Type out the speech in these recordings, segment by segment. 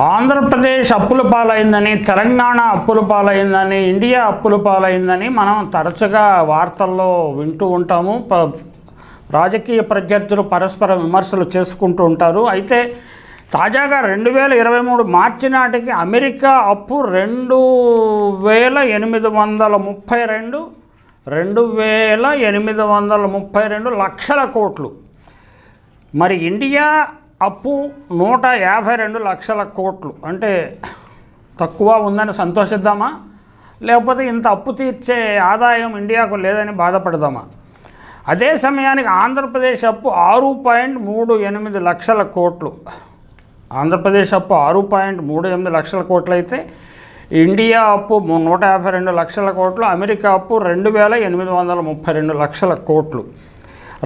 ఆంధ్రప్రదేశ్ అప్పుల పాలైందని తెలంగాణ అప్పుల పాలైందని ఇండియా అప్పుల పాలైందని మనం తరచుగా వార్తల్లో వింటూ ఉంటాము. ప రాజకీయ ప్రత్యర్థులు పరస్పర విమర్శలు చేసుకుంటూ ఉంటారు. అయితే తాజాగా రెండు వేల ఇరవై మూడు మార్చి నాటికి అమెరికా అప్పు రెండు వేల ఎనిమిది వందల ముప్పై రెండు రెండు వేల ఎనిమిది వందల ముప్పై రెండు లక్షల కోట్లు. మరి ఇండియా అప్పు నూట యాభై రెండు లక్షల కోట్లు. అంటే తక్కువ ఉందని సంతోషిద్దామా? లేకపోతే ఇంత అప్పు తీర్చే ఆదాయం ఇండియాకు లేదని బాధపడదామా? అదే సమయానికి ఆంధ్రప్రదేశ్ అప్పు ఆరు పాయింట్ మూడు ఎనిమిది లక్షల కోట్లు. ఆంధ్రప్రదేశ్ అప్పు ఆరు పాయింట్ మూడు ఎనిమిది లక్షల కోట్లు అయితే ఇండియా అప్పు నూట యాభై రెండు లక్షల కోట్లు అమెరికా అప్పు రెండు వేల ఎనిమిది వందల ముప్పై రెండు లక్షల కోట్లు.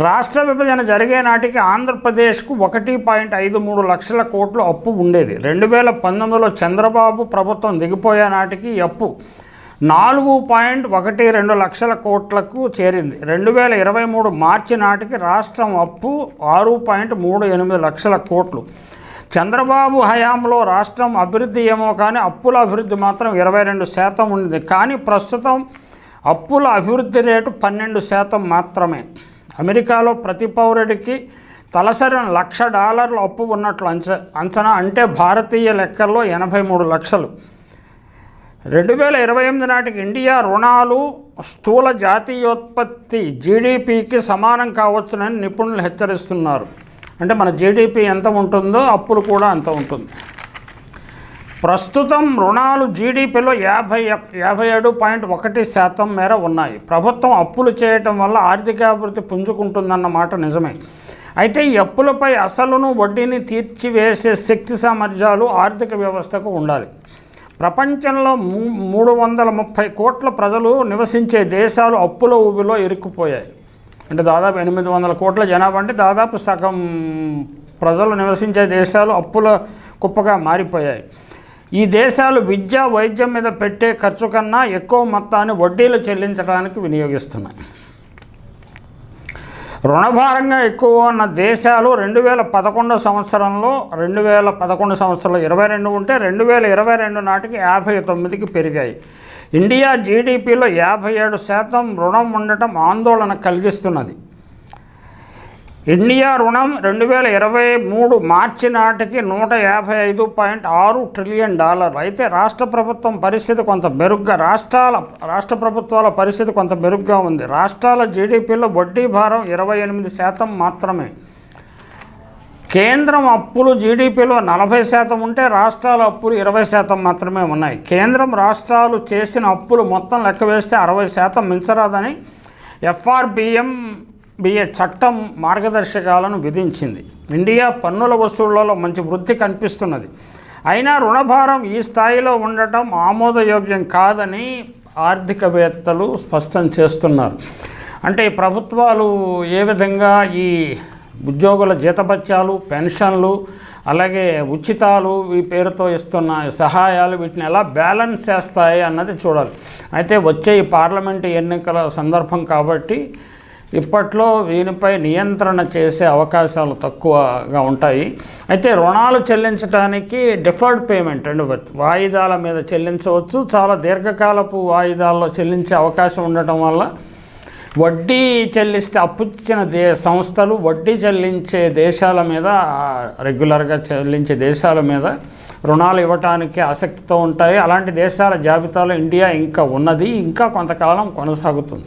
రాష్ట్ర విభజన జరిగే నాటికి ఆంధ్రప్రదేశ్కు ఒకటి పాయింట్ ఐదు మూడు లక్షల కోట్లు అప్పు ఉండేది. రెండు వేల పంతొమ్మిదిలో చంద్రబాబు ప్రభుత్వం దిగిపోయే నాటికి అప్పు నాలుగు పాయింట్ ఒకటి రెండు లక్షల కోట్లకు చేరింది. రెండు వేల ఇరవై మూడు మార్చి నాటికి రాష్ట్రం అప్పు ఆరు పాయింట్ మూడు ఎనిమిది లక్షల కోట్లు. చంద్రబాబు హయాంలో రాష్ట్రం అభివృద్ధి ఏమో కానీ అప్పుల అభివృద్ధి మాత్రం ఇరవై రెండు శాతం ఉంది కానీ ప్రస్తుతం అప్పుల అభివృద్ధి రేటు పన్నెండు శాతం మాత్రమే. అమెరికాలో ప్రతి పౌరుడికి తలసరి లక్ష డాలర్ల అప్పు ఉన్నట్లు అంచ అంచనా అంటే భారతీయ లెక్కల్లో ఎనభై మూడు లక్షలు. రెండు వేల ఇరవై ఎనిమిది నాటికి ఇండియా రుణాలు స్థూల జాతీయోత్పత్తి జీడిపికి సమానం కావచ్చునని నిపుణులు హెచ్చరిస్తున్నారు. అంటే మన జీడిపి ఎంత ఉంటుందో అప్పులు కూడా అంత ఉంటుంది. ప్రస్తుతం రుణాలు జీడిపిలో యాభై యాభై ఏడు పాయింట్ ఒకటి శాతం మేర ఉన్నాయి. ప్రభుత్వం అప్పులు చేయటం వల్ల ఆర్థికాభివృద్ధి పుంజుకుంటుందన్న మాట నిజమే. అయితే ఈ అప్పులపై అసలును వడ్డీని తీర్చివేసే శక్తి సామర్థ్యాలు ఆర్థిక వ్యవస్థకు ఉండాలి. ప్రపంచంలో మూ మూడు వందల ముప్పై కోట్ల ప్రజలు నివసించే దేశాలు అప్పుల ఊబిలో ఇరుక్కుపోయాయి. అంటే దాదాపు ఎనిమిది వందల కోట్ల జనాభా అంటే దాదాపు సగం ప్రజలు నివసించే దేశాలు అప్పుల కుప్పగా మారిపోయాయి. ఈ దేశాలు విద్య వైద్యం మీద పెట్టే ఖర్చు కన్నా ఎక్కువ మొత్తాన్ని వడ్డీలు చెల్లించడానికి వినియోగిస్తున్నాయి. రుణభారంగా ఎక్కువ ఉన్న దేశాలు రెండు వేల పదకొండు సంవత్సరంలో రెండు వేల పదకొండు సంవత్సరంలో ఇరవై రెండు ఉంటే రెండు వేల ఇరవై రెండు నాటికి యాభై తొమ్మిదికి పెరిగాయి. ఇండియా జీడిపిలో యాభై ఏడు శాతం రుణం ఉండటం ఆందోళన కలిగిస్తున్నది. ఇండియా రుణం రెండు వేల ఇరవై మూడు మార్చి నాటికి నూట యాభై ఐదు పాయింట్ ఆరు ట్రిలియన్ డాలర్లు. అయితే రాష్ట్ర ప్రభుత్వం పరిస్థితి కొంత మెరుగ్గా రాష్ట్రాల రాష్ట్ర ప్రభుత్వాల పరిస్థితి కొంత మెరుగ్గా ఉంది. రాష్ట్రాల జీడిపిలో వడ్డీ భారం ఇరవై ఎనిమిది శాతం మాత్రమే. కేంద్రం అప్పులు జీడిపిలో నలభై శాతం ఉంటే రాష్ట్రాల అప్పులు ఇరవై శాతం మాత్రమే ఉన్నాయి. కేంద్రం రాష్ట్రాలు చేసిన అప్పులు మొత్తం లెక్క వేస్తే అరవై శాతం మించరాదని ఎఫ్ఆర్బిఎం బిఏ చట్టం మార్గదర్శకాలను విధించింది. ఇండియా పన్నుల వసూళ్ళలో మంచి వృద్ధి కనిపిస్తున్నది. అయినా రుణభారం ఈ స్థాయిలో ఉండటం ఆమోదయోగ్యం కాదని ఆర్థికవేత్తలు స్పష్టం చేస్తున్నారు. అంటే ప్రభుత్వాలు ఏ విధంగా ఈ ఉద్యోగుల జీతభత్యాలు పెన్షన్లు అలాగే ఉచితాలు ఈ పేరుతో ఇస్తున్న సహాయాలు వీటిని ఎలా బ్యాలెన్స్ చేస్తాయి అన్నది చూడాలి. అయితే వచ్చే ఈ పార్లమెంటు ఎన్నికల సందర్భం కాబట్టి ఇప్పట్లో దీనిపై నియంత్రణ చేసే అవకాశాలు తక్కువగా ఉంటాయి. అయితే రుణాలు చెల్లించడానికి డిఫర్డ్ పేమెంట్ అండ్ వాయిదాల మీద చెల్లించవచ్చు. చాలా దీర్ఘకాలపు వాయిదాల్లో చెల్లించే అవకాశం ఉండటం వల్ల వడ్డీ చెల్లిస్తే అప్పుచ్చిన దే సంస్థలు వడ్డీ చెల్లించే దేశాల మీద రెగ్యులర్గా చెల్లించే దేశాల మీద రుణాలు ఇవ్వటానికి ఆసక్తితో ఉంటాయి. అలాంటి దేశాల జాబితాలో ఇండియా ఇంకా ఉన్నది. ఇంకా కొంతకాలం కొనసాగుతుంది.